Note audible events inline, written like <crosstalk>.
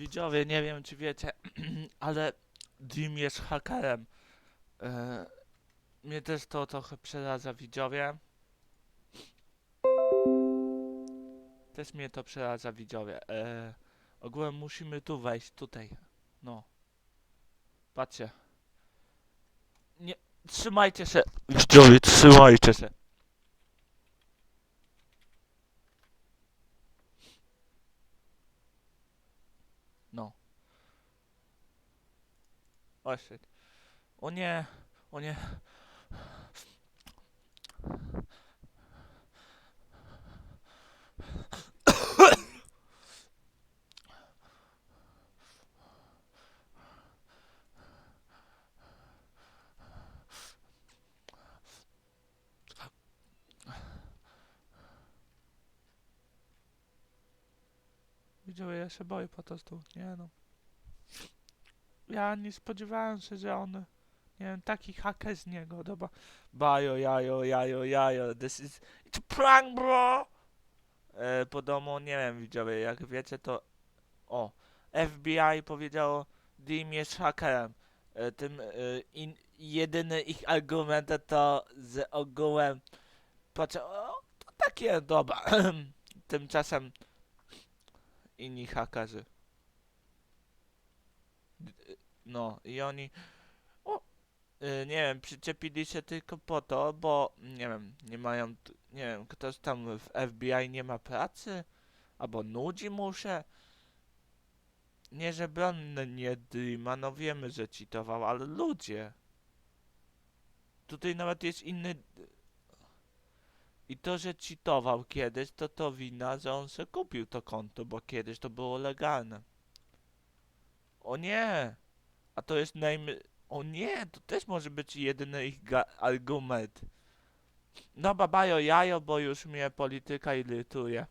Widzowie, nie wiem czy wiecie, <clears throat> ale Dim jest hakerem. E, mnie też to trochę przeraża, widzowie. Też mnie to przeraża, widzowie. E, ogółem musimy tu wejść, tutaj. No. Patrzcie. Nie, trzymajcie się. Widzowie, trzymajcie się. No. O shit. O nie, o nie. Widziałem, ja się boję po prostu, nie no. Ja nie spodziewałem się, że on, nie wiem, taki haker z niego, dobra. Bajo, jajo, jajo, jajo, this is, it's a prank, bro! E, po domu, nie wiem, widzowie, jak wiecie, to, o, FBI powiedziało, Dim jest hakerem. E, tym, e, in, jedyny ich argument to, że ogółem, patrzę, o, to takie, dobra. <clears throat> Tymczasem inni hakerzy. No i oni, o, y, nie wiem, przyczepili się tylko po to, bo, nie wiem, nie mają, nie wiem, ktoś tam w FBI nie ma pracy, albo nudzi mu się. Nie, że nie Dreama, no wiemy, że cheatował, ale ludzie. Tutaj nawet jest inny... I to, że cheatował kiedyś, to to wina, że on se kupił to konto, bo kiedyś to było legalne. O nie! A to jest name... O nie! To też może być jedyny ich argument. No babajo jajo, bo już mnie polityka irytuje.